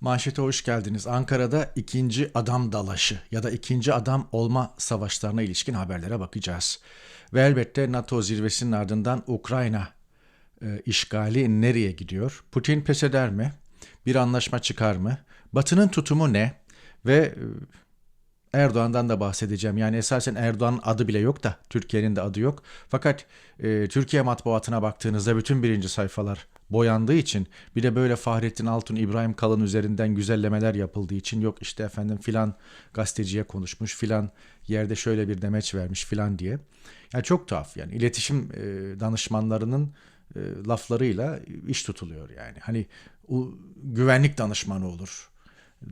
Manşete hoş geldiniz. Ankara'da ikinci adam dalaşı ya da ikinci adam olma savaşlarına ilişkin haberlere bakacağız. Ve elbette NATO zirvesinin ardından Ukrayna e, işgali nereye gidiyor? Putin pes eder mi? Bir anlaşma çıkar mı? Batı'nın tutumu ne? Ve e, Erdoğan'dan da bahsedeceğim. Yani esasen Erdoğan'ın adı bile yok da Türkiye'nin de adı yok. Fakat e, Türkiye matbuatına baktığınızda bütün birinci sayfalar boyandığı için bir de böyle Fahrettin Altun, İbrahim Kalın üzerinden güzellemeler yapıldığı için yok işte efendim filan gazeteciye konuşmuş filan yerde şöyle bir demeç vermiş filan diye. Yani çok tuhaf yani iletişim e, danışmanlarının e, laflarıyla iş tutuluyor yani. Hani o güvenlik danışmanı olur.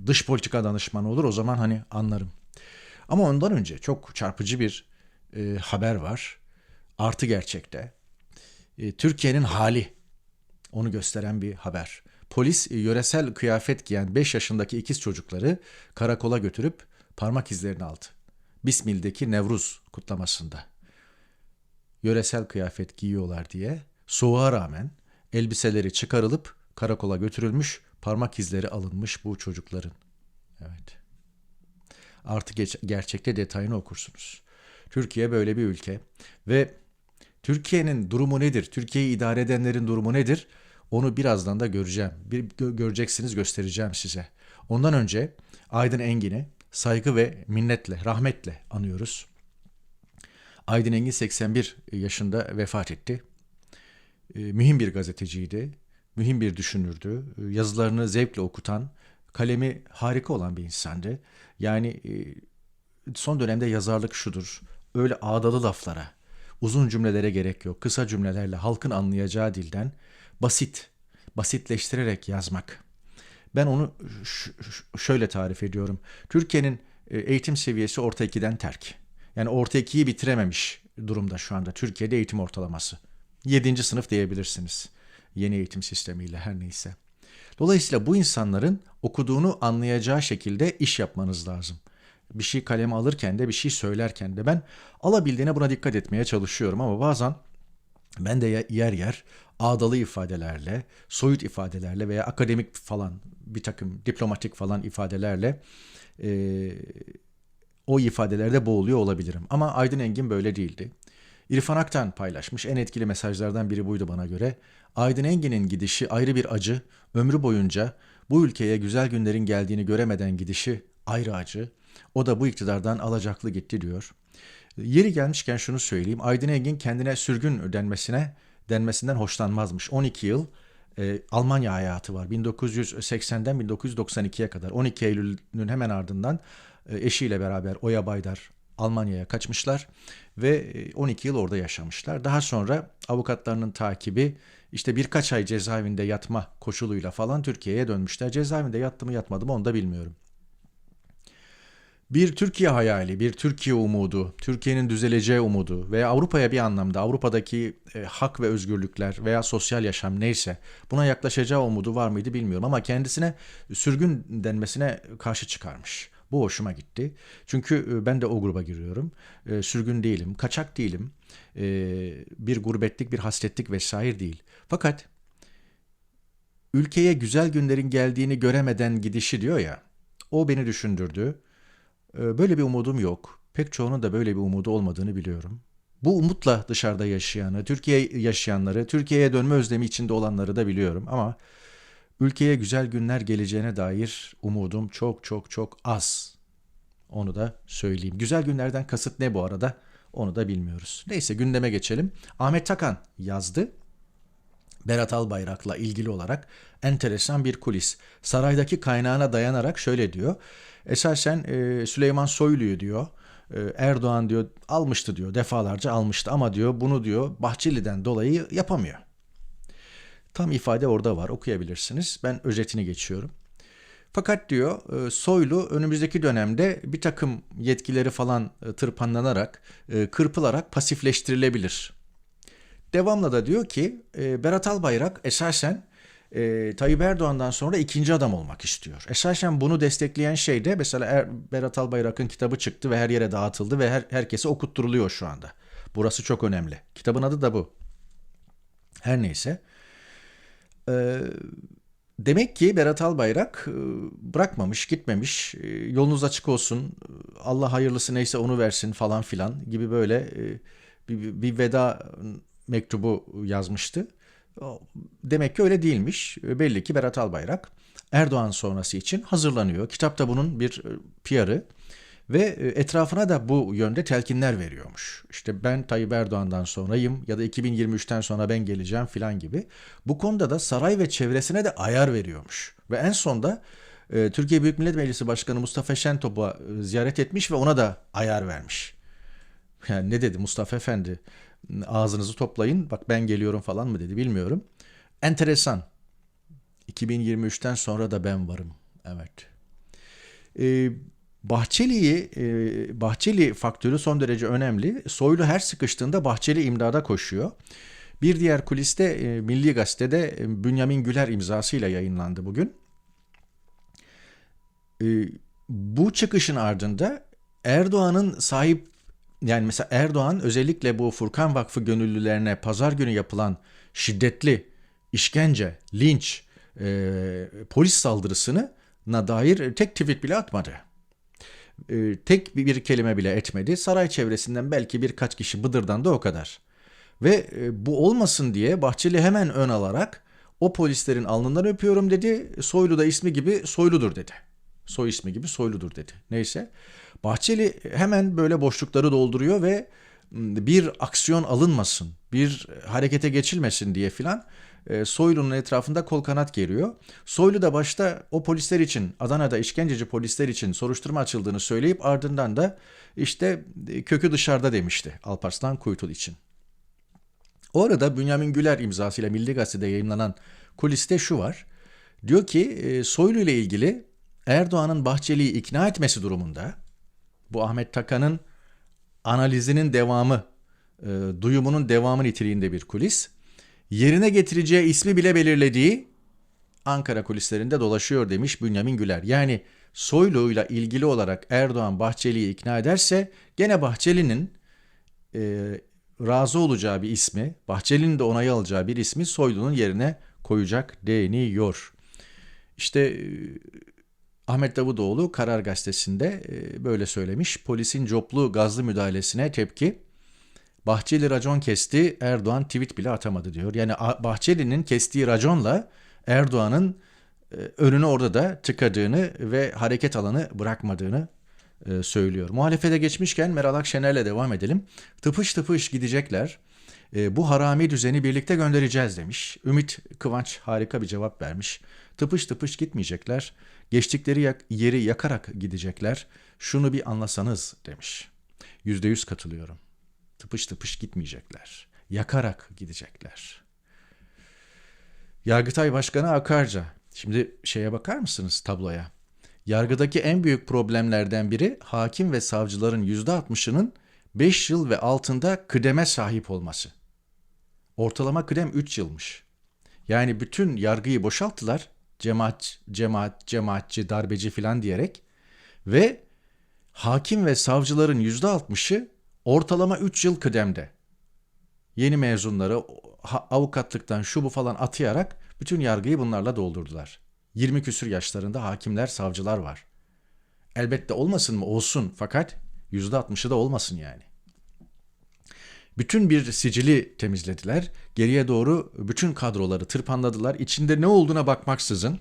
Dış politika danışmanı olur o zaman hani anlarım. Ama ondan önce çok çarpıcı bir e, haber var. Artı gerçekte. E, Türkiye'nin hali onu gösteren bir haber. Polis e, yöresel kıyafet giyen 5 yaşındaki ikiz çocukları karakola götürüp parmak izlerini aldı. Bismil'deki Nevruz kutlamasında. Yöresel kıyafet giyiyorlar diye soğuğa rağmen elbiseleri çıkarılıp karakola götürülmüş, parmak izleri alınmış bu çocukların. Evet. Artık gerçekte detayını okursunuz. Türkiye böyle bir ülke ve Türkiye'nin durumu nedir? Türkiye'yi idare edenlerin durumu nedir? Onu birazdan da göreceğim. Bir gö- göreceksiniz, göstereceğim size. Ondan önce Aydın Engin'i saygı ve minnetle, rahmetle anıyoruz. Aydın Engin 81 yaşında vefat etti. E, mühim bir gazeteciydi, mühim bir düşünürdü. E, yazılarını zevkle okutan, kalemi harika olan bir insandı. Yani e, son dönemde yazarlık şudur. Öyle ağdalı laflara, uzun cümlelere gerek yok. Kısa cümlelerle halkın anlayacağı dilden basit, basitleştirerek yazmak. Ben onu şöyle tarif ediyorum. Türkiye'nin e, eğitim seviyesi orta 2'den terk. Yani orta 2'yi bitirememiş durumda şu anda Türkiye'de eğitim ortalaması. 7. sınıf diyebilirsiniz. Yeni eğitim sistemiyle her neyse. Dolayısıyla bu insanların okuduğunu anlayacağı şekilde iş yapmanız lazım. Bir şey kaleme alırken de bir şey söylerken de ben alabildiğine buna dikkat etmeye çalışıyorum ama bazen ben de yer yer ağdalı ifadelerle, soyut ifadelerle veya akademik falan bir takım diplomatik falan ifadelerle e, o ifadelerde boğuluyor olabilirim. Ama Aydın Engin böyle değildi. İrfan Aktan paylaşmış. En etkili mesajlardan biri buydu bana göre. Aydın Engin'in gidişi ayrı bir acı. Ömrü boyunca bu ülkeye güzel günlerin geldiğini göremeden gidişi ayrı acı. O da bu iktidardan alacaklı gitti diyor. Yeri gelmişken şunu söyleyeyim. Aydın Engin kendine sürgün denmesine denmesinden hoşlanmazmış. 12 yıl e, Almanya hayatı var. 1980'den 1992'ye kadar. 12 Eylül'ün hemen ardından e, eşiyle beraber Oya Baydar Almanya'ya kaçmışlar ve 12 e, yıl orada yaşamışlar. Daha sonra avukatlarının takibi işte birkaç ay cezaevinde yatma koşuluyla falan Türkiye'ye dönmüşler. Cezaevinde yattı mı yatmadı mı onu da bilmiyorum. Bir Türkiye hayali, bir Türkiye umudu, Türkiye'nin düzeleceği umudu veya Avrupa'ya bir anlamda Avrupa'daki e, hak ve özgürlükler veya sosyal yaşam neyse buna yaklaşacağı umudu var mıydı bilmiyorum ama kendisine sürgün denmesine karşı çıkarmış. Bu hoşuma gitti. Çünkü e, ben de o gruba giriyorum. E, sürgün değilim, kaçak değilim. E, bir gurbetlik, bir hasretlik vesaire değil. Fakat ülkeye güzel günlerin geldiğini göremeden gidişi diyor ya, o beni düşündürdü. Böyle bir umudum yok. Pek çoğunun da böyle bir umudu olmadığını biliyorum. Bu umutla dışarıda yaşayanı, Türkiye yaşayanları, Türkiye'ye dönme özlemi içinde olanları da biliyorum ama ülkeye güzel günler geleceğine dair umudum çok çok çok az. Onu da söyleyeyim. Güzel günlerden kasıt ne bu arada? Onu da bilmiyoruz. Neyse gündeme geçelim. Ahmet Takan yazdı. Berat Albayrak'la ilgili olarak enteresan bir kulis. Saraydaki kaynağına dayanarak şöyle diyor. Esasen e, Süleyman Soylu'yu diyor e, Erdoğan diyor almıştı diyor defalarca almıştı ama diyor bunu diyor Bahçeli'den dolayı yapamıyor. Tam ifade orada var okuyabilirsiniz. Ben özetini geçiyorum. Fakat diyor e, Soylu önümüzdeki dönemde bir takım yetkileri falan e, tırpanlanarak, e, kırpılarak pasifleştirilebilir. Devamla da diyor ki Berat Albayrak esasen Tayyip Erdoğan'dan sonra ikinci adam olmak istiyor. Esasen bunu destekleyen şey de mesela er, Berat Albayrak'ın kitabı çıktı ve her yere dağıtıldı ve her, herkese okutturuluyor şu anda. Burası çok önemli. Kitabın adı da bu. Her neyse. Demek ki Berat Albayrak e, bırakmamış, gitmemiş. E, Yolunuz açık olsun. Allah hayırlısı neyse onu versin falan filan gibi böyle e, bir, bir veda mektubu yazmıştı. Demek ki öyle değilmiş. Belli ki Berat Albayrak Erdoğan sonrası için hazırlanıyor. Kitapta bunun bir PR'ı ve etrafına da bu yönde telkinler veriyormuş. İşte ben Tayyip Erdoğan'dan sonrayım ya da 2023'ten sonra ben geleceğim filan gibi. Bu konuda da saray ve çevresine de ayar veriyormuş. Ve en sonda e, Türkiye Büyük Millet Meclisi Başkanı Mustafa Şentop'u e, ziyaret etmiş ve ona da ayar vermiş. Yani ne dedi Mustafa Efendi? Ağzınızı toplayın bak ben geliyorum falan mı dedi bilmiyorum. Enteresan. 2023'ten sonra da ben varım. Evet. Ee, Bahçeli'yi, e, Bahçeli faktörü son derece önemli. Soylu her sıkıştığında Bahçeli imdada koşuyor. Bir diğer kuliste e, Milli Gazete'de e, Bünyamin Güler imzasıyla yayınlandı bugün. E, bu çıkışın ardında Erdoğan'ın sahip yani mesela Erdoğan özellikle bu Furkan Vakfı gönüllülerine pazar günü yapılan şiddetli işkence, linç, e, polis saldırısına dair tek tweet bile atmadı. E, tek bir kelime bile etmedi. Saray çevresinden belki birkaç kişi bıdırdan da o kadar. Ve e, bu olmasın diye Bahçeli hemen ön alarak o polislerin alnından öpüyorum dedi. Soylu da ismi gibi soyludur dedi. Soy ismi gibi soyludur dedi. Neyse. Bahçeli hemen böyle boşlukları dolduruyor ve bir aksiyon alınmasın, bir harekete geçilmesin diye filan Soylu'nun etrafında kol kanat geriyor. Soylu da başta o polisler için, Adana'da işkenceci polisler için soruşturma açıldığını söyleyip ardından da işte e, kökü dışarıda demişti Alparslan Kuytul için. O arada Bünyamin Güler imzasıyla Milli Gazete'de yayınlanan kuliste şu var. Diyor ki e, Soylu ile ilgili Erdoğan'ın Bahçeli'yi ikna etmesi durumunda bu Ahmet Takan'ın analizinin devamı, e, duyumunun devamı niteliğinde bir kulis. Yerine getireceği ismi bile belirlediği Ankara kulislerinde dolaşıyor demiş Bünyamin Güler. Yani Soylu ile ilgili olarak Erdoğan Bahçeli'yi ikna ederse gene Bahçeli'nin e, razı olacağı bir ismi, Bahçeli'nin de onayı alacağı bir ismi Soylu'nun yerine koyacak deniyor. İşte e, Ahmet Davutoğlu Karar Gazetesi'nde e, böyle söylemiş. Polisin coplu gazlı müdahalesine tepki. Bahçeli racon kesti, Erdoğan tweet bile atamadı diyor. Yani Bahçeli'nin kestiği raconla Erdoğan'ın e, önünü orada da tıkadığını ve hareket alanı bırakmadığını e, söylüyor. Muhalefete geçmişken Meral Akşener'le devam edelim. Tıpış tıpış gidecekler. Bu harami düzeni birlikte göndereceğiz demiş. Ümit Kıvanç harika bir cevap vermiş. Tıpış tıpış gitmeyecekler. Geçtikleri yeri yakarak gidecekler. Şunu bir anlasanız demiş. Yüzde yüz katılıyorum. Tıpış tıpış gitmeyecekler. Yakarak gidecekler. Yargıtay Başkanı Akarca. Şimdi şeye bakar mısınız tabloya? Yargıdaki en büyük problemlerden biri hakim ve savcıların yüzde altmışının 5 yıl ve altında kıdeme sahip olması. Ortalama kıdem 3 yılmış. Yani bütün yargıyı boşalttılar cemaat, cemaat, cemaatçi, darbeci filan diyerek ve hakim ve savcıların yüzde altmışı ortalama 3 yıl kıdemde. Yeni mezunları avukatlıktan şu bu falan atayarak bütün yargıyı bunlarla doldurdular. 20 küsür yaşlarında hakimler, savcılar var. Elbette olmasın mı? Olsun. Fakat yüzde altmışı da olmasın yani. Bütün bir sicili temizlediler. Geriye doğru bütün kadroları tırpanladılar. İçinde ne olduğuna bakmaksızın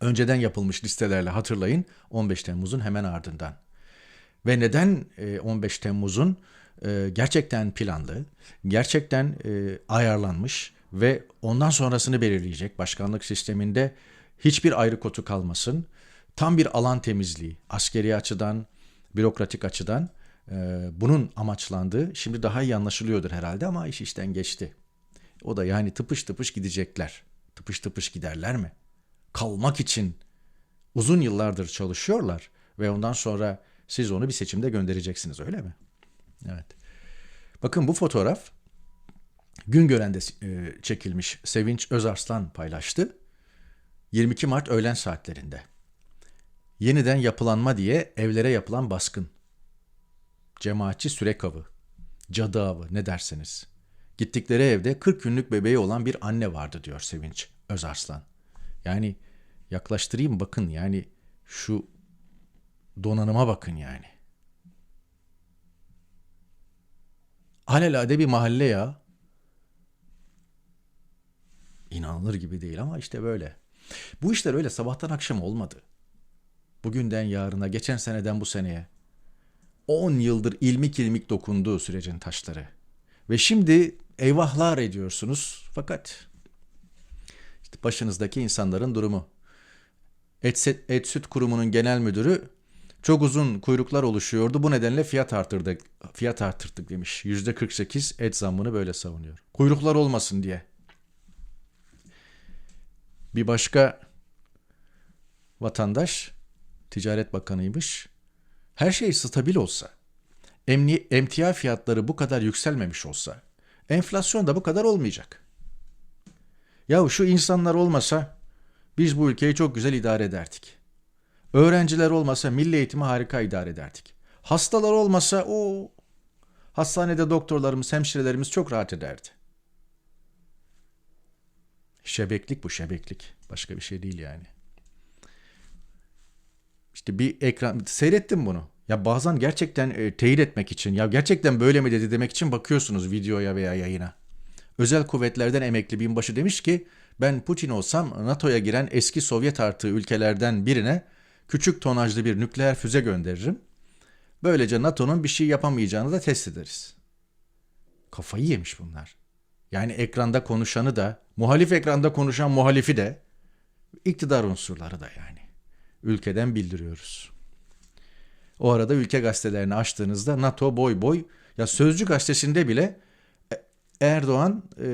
önceden yapılmış listelerle hatırlayın 15 Temmuz'un hemen ardından. Ve neden 15 e, Temmuz'un e, gerçekten planlı, gerçekten e, ayarlanmış ve ondan sonrasını belirleyecek başkanlık sisteminde hiçbir ayrı kotu kalmasın. Tam bir alan temizliği, askeri açıdan, bürokratik açıdan bunun amaçlandığı şimdi daha iyi anlaşılıyordur herhalde ama iş işten geçti. O da yani tıpış tıpış gidecekler. Tıpış tıpış giderler mi? Kalmak için uzun yıllardır çalışıyorlar ve ondan sonra siz onu bir seçimde göndereceksiniz öyle mi? Evet. Bakın bu fotoğraf Güngören'de e, çekilmiş Sevinç Özarslan paylaştı. 22 Mart öğlen saatlerinde. Yeniden yapılanma diye evlere yapılan baskın cemaatçi sürek avı, cadı avı ne derseniz. Gittikleri evde 40 günlük bebeği olan bir anne vardı diyor Sevinç Özarslan. Yani yaklaştırayım bakın yani şu donanıma bakın yani. Alelade bir mahalle ya. İnanılır gibi değil ama işte böyle. Bu işler öyle sabahtan akşam olmadı. Bugünden yarına, geçen seneden bu seneye. 10 yıldır ilmik ilmik dokunduğu sürecin taşları. Ve şimdi eyvahlar ediyorsunuz fakat işte başınızdaki insanların durumu. Et, Et Süt Kurumu'nun genel müdürü çok uzun kuyruklar oluşuyordu. Bu nedenle fiyat arttırdık. Fiyat arttırdık demiş. %48 et zammını böyle savunuyor. Kuyruklar olmasın diye. Bir başka vatandaş Ticaret Bakanıymış. Her şey stabil olsa, emni, emtia fiyatları bu kadar yükselmemiş olsa, enflasyon da bu kadar olmayacak. Ya şu insanlar olmasa biz bu ülkeyi çok güzel idare ederdik. Öğrenciler olmasa milli eğitimi harika idare ederdik. Hastalar olmasa o hastanede doktorlarımız, hemşirelerimiz çok rahat ederdi. Şebeklik bu şebeklik. Başka bir şey değil yani. İşte bir ekran seyrettim bunu. Ya bazen gerçekten e, teyit etmek için ya gerçekten böyle mi dedi demek için bakıyorsunuz videoya veya yayına. Özel kuvvetlerden emekli binbaşı demiş ki ben Putin olsam NATO'ya giren eski Sovyet artığı ülkelerden birine küçük tonajlı bir nükleer füze gönderirim. Böylece NATO'nun bir şey yapamayacağını da test ederiz. Kafayı yemiş bunlar. Yani ekranda konuşanı da, muhalif ekranda konuşan muhalifi de, iktidar unsurları da yani. Ülkeden bildiriyoruz. O arada ülke gazetelerini açtığınızda NATO boy boy, ya Sözcü gazetesinde bile e, Erdoğan e,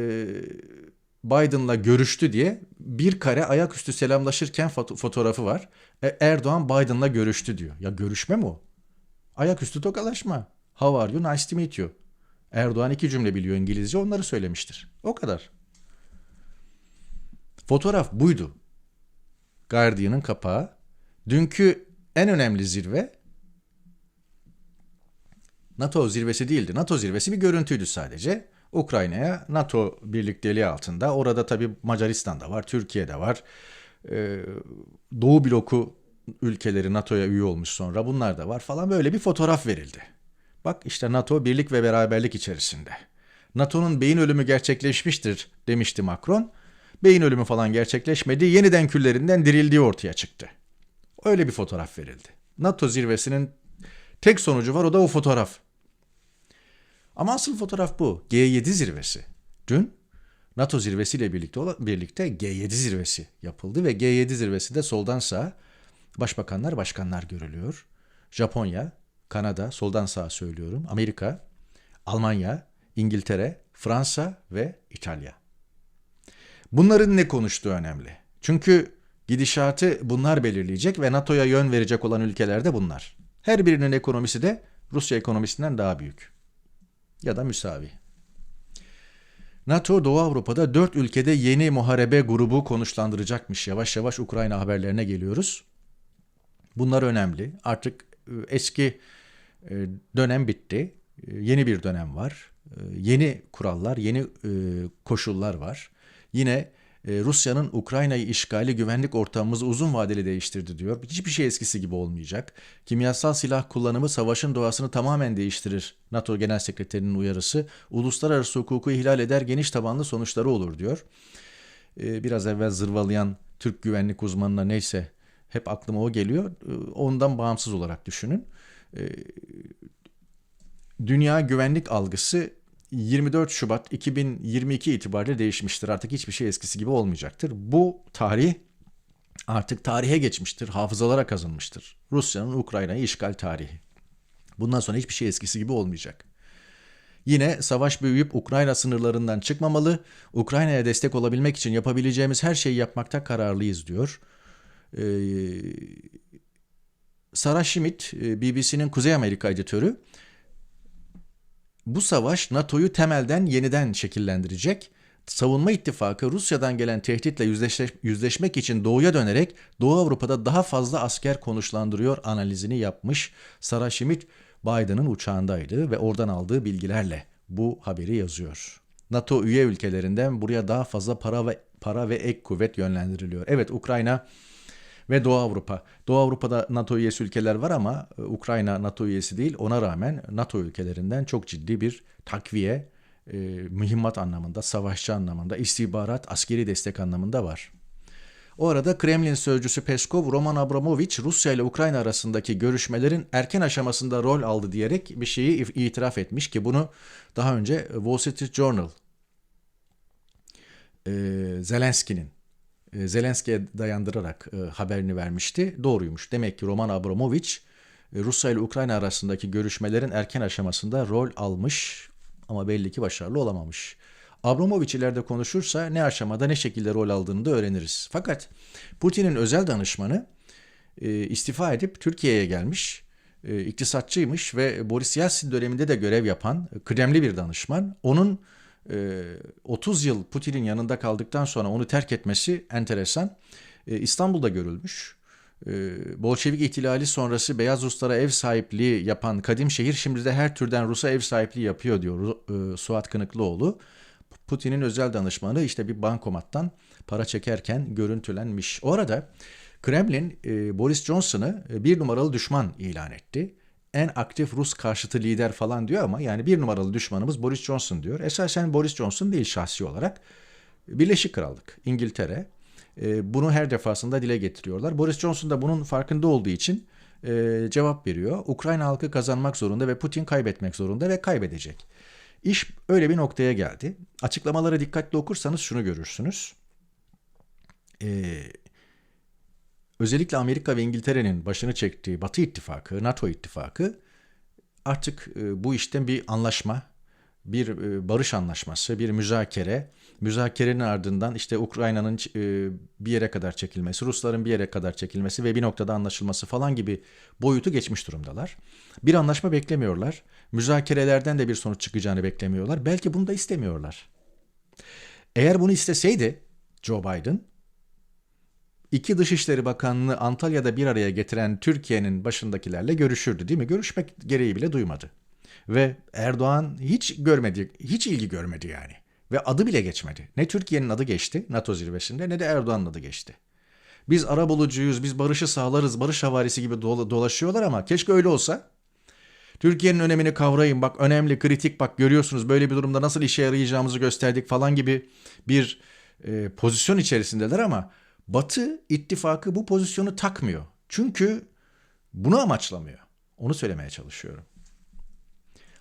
Biden'la görüştü diye bir kare ayaküstü selamlaşırken foto- fotoğrafı var. E, Erdoğan Biden'la görüştü diyor. Ya görüşme mi o? Ayaküstü tokalaşma. How are you? Nice to meet you. Erdoğan iki cümle biliyor İngilizce onları söylemiştir. O kadar. Fotoğraf buydu. Guardian'ın kapağı. Dünkü en önemli zirve NATO zirvesi değildi. NATO zirvesi bir görüntüydü sadece. Ukrayna'ya NATO birlikteliği altında. Orada tabii Macaristan da var, Türkiye de var. Ee, Doğu bloku ülkeleri NATO'ya üye olmuş sonra bunlar da var falan böyle bir fotoğraf verildi. Bak işte NATO birlik ve beraberlik içerisinde. NATO'nun beyin ölümü gerçekleşmiştir demişti Macron. Beyin ölümü falan gerçekleşmedi. Yeniden küllerinden dirildiği ortaya çıktı. Öyle bir fotoğraf verildi. NATO zirvesinin tek sonucu var o da o fotoğraf. Ama asıl fotoğraf bu. G7 zirvesi. Dün NATO zirvesiyle birlikte birlikte G7 zirvesi yapıldı ve G7 zirvesi de soldan sağa başbakanlar başkanlar görülüyor. Japonya, Kanada, soldan sağa söylüyorum, Amerika, Almanya, İngiltere, Fransa ve İtalya. Bunların ne konuştuğu önemli. Çünkü gidişatı bunlar belirleyecek ve NATO'ya yön verecek olan ülkeler de bunlar. Her birinin ekonomisi de Rusya ekonomisinden daha büyük. Ya da müsavi. NATO Doğu Avrupa'da dört ülkede yeni muharebe grubu konuşlandıracakmış. Yavaş yavaş Ukrayna haberlerine geliyoruz. Bunlar önemli. Artık e, eski e, dönem bitti. E, yeni bir dönem var. Yeni kurallar, yeni koşullar var. Yine Rusya'nın Ukrayna'yı işgali güvenlik ortamımızı uzun vadeli değiştirdi diyor. Hiçbir şey eskisi gibi olmayacak. Kimyasal silah kullanımı savaşın doğasını tamamen değiştirir. NATO Genel Sekreterinin uyarısı. Uluslararası hukuku ihlal eder geniş tabanlı sonuçları olur diyor. Biraz evvel zırvalayan Türk güvenlik uzmanına neyse hep aklıma o geliyor. Ondan bağımsız olarak düşünün. Dünya güvenlik algısı 24 Şubat 2022 itibariyle değişmiştir. Artık hiçbir şey eskisi gibi olmayacaktır. Bu tarih artık tarihe geçmiştir, hafızalara kazınmıştır. Rusya'nın Ukrayna'yı işgal tarihi. Bundan sonra hiçbir şey eskisi gibi olmayacak. Yine savaş büyüyüp Ukrayna sınırlarından çıkmamalı, Ukrayna'ya destek olabilmek için yapabileceğimiz her şeyi yapmakta kararlıyız diyor. Ee, Sarah Schmidt, e, BBC'nin Kuzey Amerika editörü, bu savaş NATO'yu temelden yeniden şekillendirecek. Savunma ittifakı Rusya'dan gelen tehditle yüzleş, yüzleşmek için doğuya dönerek Doğu Avrupa'da daha fazla asker konuşlandırıyor analizini yapmış. Sarah Schmidt Biden'ın uçağındaydı ve oradan aldığı bilgilerle bu haberi yazıyor. NATO üye ülkelerinden buraya daha fazla para ve para ve ek kuvvet yönlendiriliyor. Evet Ukrayna ve Doğu Avrupa. Doğu Avrupa'da NATO üyesi ülkeler var ama e, Ukrayna NATO üyesi değil. Ona rağmen NATO ülkelerinden çok ciddi bir takviye, e, mühimmat anlamında, savaşçı anlamında, istihbarat, askeri destek anlamında var. O arada Kremlin sözcüsü Peskov, Roman Abramovich Rusya ile Ukrayna arasındaki görüşmelerin erken aşamasında rol aldı diyerek bir şeyi itiraf etmiş ki bunu daha önce Wall Street Journal e, Zelenski'nin e, Zelenski'ye dayandırarak e, haberini vermişti. Doğruymuş. Demek ki Roman Abramovich e, Rusya ile Ukrayna arasındaki görüşmelerin erken aşamasında rol almış ama belli ki başarılı olamamış. Abramovich ileride konuşursa ne aşamada ne şekilde rol aldığını da öğreniriz. Fakat Putin'in özel danışmanı e, istifa edip Türkiye'ye gelmiş. E, iktisatçıymış ve Boris Yeltsin döneminde de görev yapan kıdemli bir danışman. Onun 30 yıl Putin'in yanında kaldıktan sonra onu terk etmesi enteresan. İstanbul'da görülmüş. Bolşevik ihtilali sonrası Beyaz Ruslara ev sahipliği yapan kadim şehir şimdi de her türden Rus'a ev sahipliği yapıyor diyor Suat Kınıklıoğlu. Putin'in özel danışmanı işte bir bankomattan para çekerken görüntülenmiş. O arada Kremlin Boris Johnson'ı bir numaralı düşman ilan etti en aktif Rus karşıtı lider falan diyor ama yani bir numaralı düşmanımız Boris Johnson diyor. Esasen Boris Johnson değil şahsi olarak. Birleşik Krallık, İngiltere e, bunu her defasında dile getiriyorlar. Boris Johnson da bunun farkında olduğu için e, cevap veriyor. Ukrayna halkı kazanmak zorunda ve Putin kaybetmek zorunda ve kaybedecek. İş öyle bir noktaya geldi. Açıklamaları dikkatli okursanız şunu görürsünüz. Ee, özellikle Amerika ve İngiltere'nin başını çektiği Batı ittifakı, NATO ittifakı artık e, bu işten bir anlaşma, bir e, barış anlaşması, bir müzakere, müzakerenin ardından işte Ukrayna'nın e, bir yere kadar çekilmesi, Rusların bir yere kadar çekilmesi ve bir noktada anlaşılması falan gibi boyutu geçmiş durumdalar. Bir anlaşma beklemiyorlar. Müzakerelerden de bir sonuç çıkacağını beklemiyorlar. Belki bunu da istemiyorlar. Eğer bunu isteseydi Joe Biden iki Dışişleri Bakanlığı Antalya'da bir araya getiren Türkiye'nin başındakilerle görüşürdü değil mi? Görüşmek gereği bile duymadı. Ve Erdoğan hiç görmedi, hiç ilgi görmedi yani. Ve adı bile geçmedi. Ne Türkiye'nin adı geçti NATO zirvesinde ne de Erdoğan'ın adı geçti. Biz ara bulucuyuz, biz barışı sağlarız, barış havarisi gibi dolaşıyorlar ama keşke öyle olsa. Türkiye'nin önemini kavrayın bak önemli, kritik bak görüyorsunuz böyle bir durumda nasıl işe yarayacağımızı gösterdik falan gibi bir e, pozisyon içerisindeler ama Batı ittifakı bu pozisyonu takmıyor. Çünkü bunu amaçlamıyor. Onu söylemeye çalışıyorum.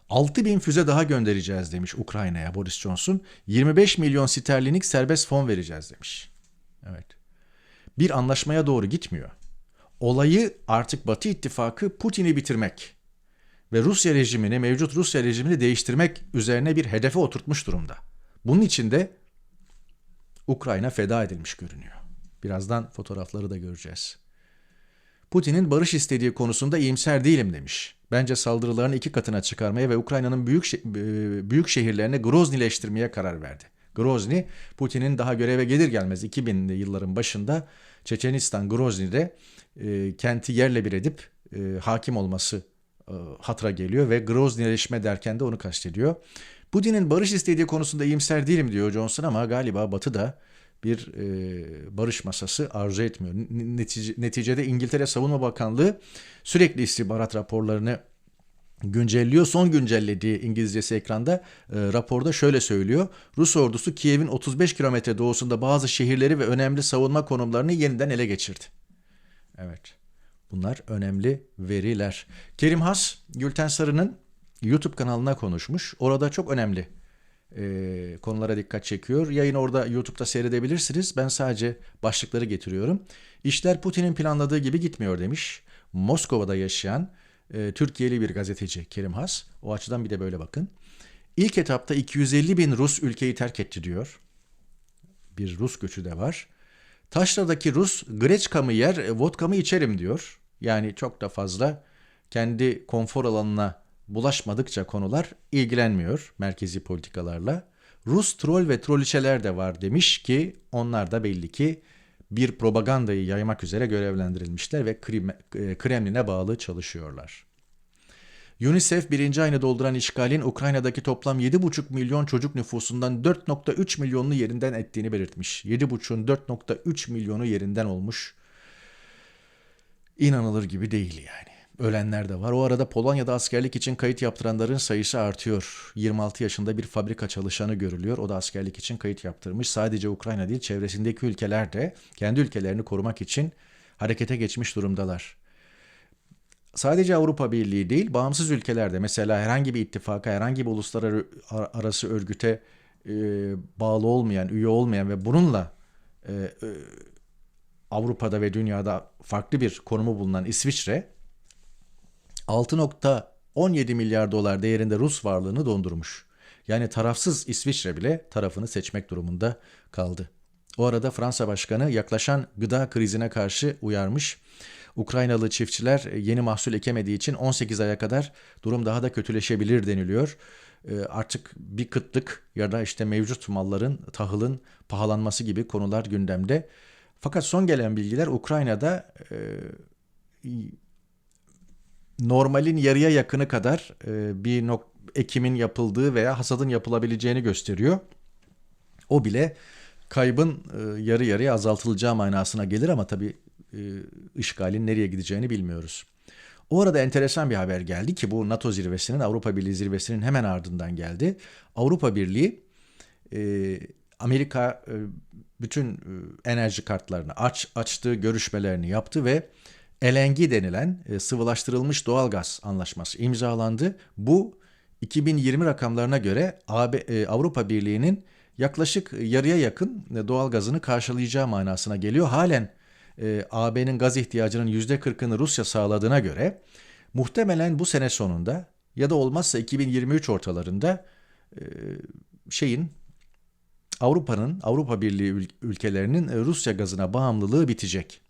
6 bin füze daha göndereceğiz demiş Ukrayna'ya Boris Johnson. 25 milyon sterlinlik serbest fon vereceğiz demiş. Evet. Bir anlaşmaya doğru gitmiyor. Olayı artık Batı ittifakı Putin'i bitirmek ve Rusya rejimini, mevcut Rusya rejimini değiştirmek üzerine bir hedefe oturtmuş durumda. Bunun için de Ukrayna feda edilmiş görünüyor. Birazdan fotoğrafları da göreceğiz. Putin'in barış istediği konusunda iyimser değilim demiş. Bence saldırılarını iki katına çıkarmaya ve Ukrayna'nın büyük e, büyük şehirlerini Groznileştirmeye karar verdi. Grozny, Putin'in daha göreve gelir gelmez 2000'li yılların başında Çeçenistan Grozny'de e, kenti yerle bir edip e, hakim olması e, hatıra geliyor ve Groznyleşme derken de onu kastediyor. Putin'in barış istediği konusunda iyimser değilim diyor Johnson ama galiba Batı da bir e, barış masası arzu etmiyor. Netice, neticede İngiltere Savunma Bakanlığı sürekli istihbarat raporlarını güncelliyor. Son güncellediği İngilizcesi ekranda e, raporda şöyle söylüyor. Rus ordusu Kiev'in 35 kilometre doğusunda bazı şehirleri ve önemli savunma konumlarını yeniden ele geçirdi. Evet. Bunlar önemli veriler. Kerim Has, Gülten Sarı'nın YouTube kanalına konuşmuş. Orada çok önemli e, konulara dikkat çekiyor. Yayın orada YouTube'da seyredebilirsiniz. Ben sadece başlıkları getiriyorum. İşler Putin'in planladığı gibi gitmiyor demiş. Moskova'da yaşayan e, Türkiye'li bir gazeteci Kerim Has. O açıdan bir de böyle bakın. İlk etapta 250 bin Rus ülkeyi terk etti diyor. Bir Rus göçü de var. Taşra'daki Rus greçkamı yer, vodkamı içerim diyor. Yani çok da fazla kendi konfor alanına bulaşmadıkça konular ilgilenmiyor merkezi politikalarla. Rus troll ve troliçeler de var demiş ki onlar da belli ki bir propagandayı yaymak üzere görevlendirilmişler ve e, Kremlin'e bağlı çalışıyorlar. UNICEF birinci ayını dolduran işgalin Ukrayna'daki toplam 7,5 milyon çocuk nüfusundan 4,3 milyonunu yerinden ettiğini belirtmiş. 7,5'un 4,3 milyonu yerinden olmuş. İnanılır gibi değil yani. Ölenler de var. O arada Polonya'da askerlik için kayıt yaptıranların sayısı artıyor. 26 yaşında bir fabrika çalışanı görülüyor. O da askerlik için kayıt yaptırmış. Sadece Ukrayna değil çevresindeki ülkeler de kendi ülkelerini korumak için harekete geçmiş durumdalar. Sadece Avrupa Birliği değil, bağımsız ülkelerde mesela herhangi bir ittifaka, herhangi bir uluslararası örgüte e, bağlı olmayan, üye olmayan ve bununla e, e, Avrupa'da ve dünyada farklı bir konumu bulunan İsviçre 6.17 milyar dolar değerinde Rus varlığını dondurmuş. Yani tarafsız İsviçre bile tarafını seçmek durumunda kaldı. O arada Fransa Başkanı yaklaşan gıda krizine karşı uyarmış. Ukraynalı çiftçiler yeni mahsul ekemediği için 18 aya kadar durum daha da kötüleşebilir deniliyor. Ee, artık bir kıtlık ya da işte mevcut malların, tahılın pahalanması gibi konular gündemde. Fakat son gelen bilgiler Ukrayna'da e, normalin yarıya yakını kadar e, bir nok ekimin yapıldığı veya hasadın yapılabileceğini gösteriyor. O bile kaybın e, yarı yarıya azaltılacağı manasına gelir ama tabii e, işgalin nereye gideceğini bilmiyoruz. O arada enteresan bir haber geldi ki bu NATO zirvesinin Avrupa Birliği zirvesinin hemen ardından geldi. Avrupa Birliği e, Amerika e, bütün e, enerji kartlarını aç açtı, görüşmelerini yaptı ve LNG denilen e, sıvılaştırılmış doğalgaz anlaşması imzalandı. Bu 2020 rakamlarına göre AB, e, Avrupa Birliği'nin yaklaşık yarıya yakın e, doğalgazını karşılayacağı manasına geliyor. Halen e, AB'nin gaz ihtiyacının %40'ını Rusya sağladığına göre muhtemelen bu sene sonunda ya da olmazsa 2023 ortalarında e, şeyin Avrupa'nın, Avrupa Birliği ülkelerinin e, Rusya gazına bağımlılığı bitecek.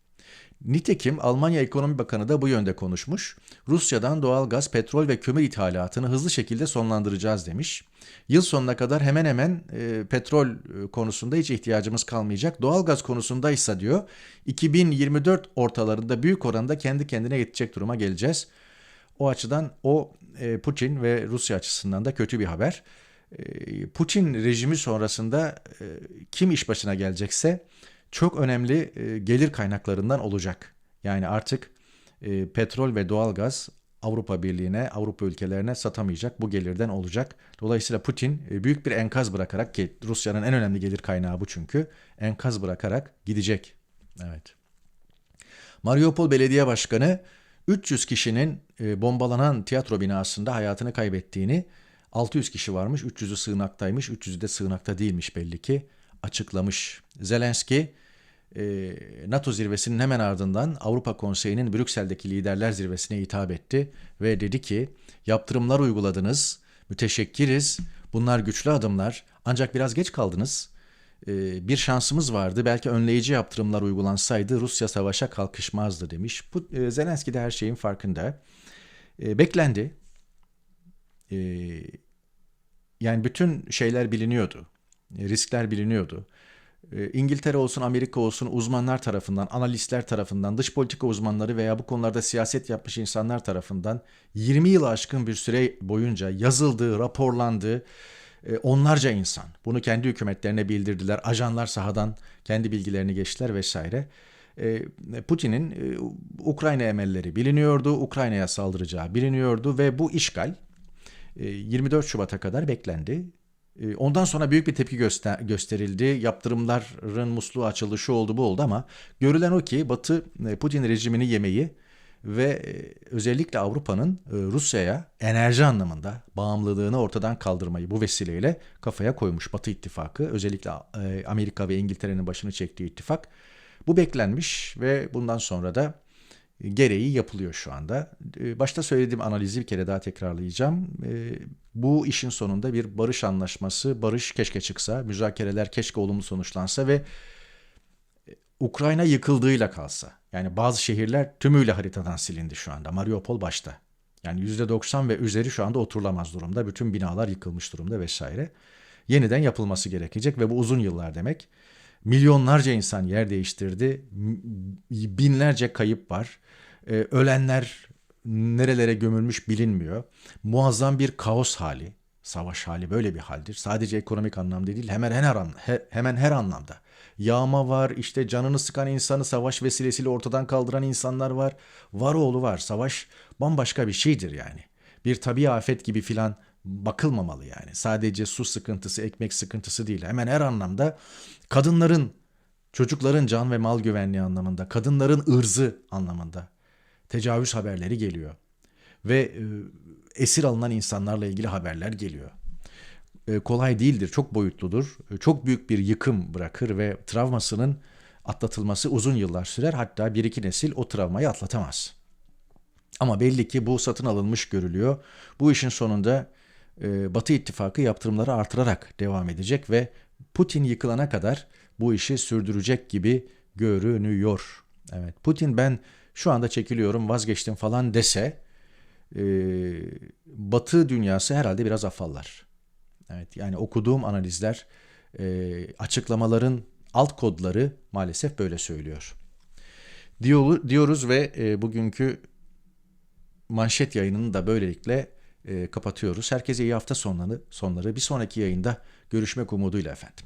Nitekim Almanya Ekonomi Bakanı da bu yönde konuşmuş. Rusya'dan doğal gaz, petrol ve kömür ithalatını hızlı şekilde sonlandıracağız demiş. Yıl sonuna kadar hemen hemen e, petrol e, konusunda hiç ihtiyacımız kalmayacak. Doğal gaz konusunda ise diyor 2024 ortalarında büyük oranda kendi kendine yetecek duruma geleceğiz. O açıdan o e, Putin ve Rusya açısından da kötü bir haber. E, Putin rejimi sonrasında e, kim iş başına gelecekse çok önemli e, gelir kaynaklarından olacak. Yani artık e, petrol ve doğalgaz Avrupa Birliği'ne, Avrupa ülkelerine satamayacak. Bu gelirden olacak. Dolayısıyla Putin e, büyük bir enkaz bırakarak ki Rusya'nın en önemli gelir kaynağı bu çünkü. Enkaz bırakarak gidecek. Evet. Mariupol Belediye Başkanı 300 kişinin bombalanan tiyatro binasında hayatını kaybettiğini, 600 kişi varmış, 300'ü sığınaktaymış, 300'ü de sığınakta değilmiş belli ki açıklamış. Zelenski NATO zirvesinin hemen ardından Avrupa Konseyi'nin Brüksel'deki liderler zirvesine hitap etti ve dedi ki yaptırımlar uyguladınız, müteşekkiriz, bunlar güçlü adımlar ancak biraz geç kaldınız. E, bir şansımız vardı belki önleyici yaptırımlar uygulansaydı Rusya savaşa kalkışmazdı demiş. Bu, e, Zelenski de her şeyin farkında. Beklendi. Yani bütün şeyler biliniyordu riskler biliniyordu. Ee, İngiltere olsun, Amerika olsun uzmanlar tarafından, analistler tarafından, dış politika uzmanları veya bu konularda siyaset yapmış insanlar tarafından 20 yıl aşkın bir süre boyunca yazıldığı, raporlandığı e, onlarca insan. Bunu kendi hükümetlerine bildirdiler. Ajanlar sahadan kendi bilgilerini geçtiler vesaire. E, Putin'in e, Ukrayna emelleri biliniyordu, Ukrayna'ya saldıracağı biliniyordu ve bu işgal 24 Şubat'a kadar beklendi. Ee, ondan sonra büyük bir tepki göster gösterildi. Yaptırımların musluğu açıldı, şu oldu bu oldu ama görülen o ki Batı e, Putin rejimini yemeyi ve e, özellikle Avrupa'nın e, Rusya'ya enerji anlamında bağımlılığını ortadan kaldırmayı bu vesileyle kafaya koymuş Batı ittifakı. Özellikle Amerika ve İngiltere'nin başını çektiği ittifak. Bu beklenmiş ve bundan sonra da gereği yapılıyor şu anda. Başta söylediğim analizi bir kere daha tekrarlayacağım. Bu işin sonunda bir barış anlaşması, barış keşke çıksa, müzakereler keşke olumlu sonuçlansa ve e, Ukrayna yıkıldığıyla kalsa. Yani bazı şehirler tümüyle haritadan silindi şu anda. Mariupol başta. Yani %90 ve üzeri şu anda oturulamaz durumda. Bütün binalar yıkılmış durumda vesaire. Yeniden yapılması gerekecek ve bu uzun yıllar demek. Milyonlarca insan yer değiştirdi. Binlerce kayıp var. Ee, ölenler nerelere gömülmüş bilinmiyor. Muazzam bir kaos hali, savaş hali böyle bir haldir. Sadece ekonomik anlamda değil, hemen her hemen her anlamda. Yağma var, işte canını sıkan insanı savaş vesilesiyle ortadan kaldıran insanlar var. Var oğlu var. Savaş bambaşka bir şeydir yani. Bir tabii afet gibi filan bakılmamalı yani. Sadece su sıkıntısı, ekmek sıkıntısı değil. Hemen her anlamda kadınların, çocukların can ve mal güvenliği anlamında, kadınların ırzı anlamında tecavüz haberleri geliyor. Ve e, esir alınan insanlarla ilgili haberler geliyor. E, kolay değildir, çok boyutludur. E, çok büyük bir yıkım bırakır ve travmasının atlatılması uzun yıllar sürer. Hatta bir iki nesil o travmayı atlatamaz. Ama belli ki bu satın alınmış görülüyor. Bu işin sonunda Batı ittifakı yaptırımları artırarak devam edecek ve Putin yıkılana kadar bu işi sürdürecek gibi görünüyor. Evet, Putin ben şu anda çekiliyorum, vazgeçtim falan dese e, Batı dünyası herhalde biraz afallar. Evet, yani okuduğum analizler, e, açıklamaların alt kodları maalesef böyle söylüyor. Diyor, diyoruz ve e, bugünkü manşet yayınını da böylelikle e, kapatıyoruz. Herkese iyi hafta sonları, sonları. Bir sonraki yayında görüşmek umuduyla efendim.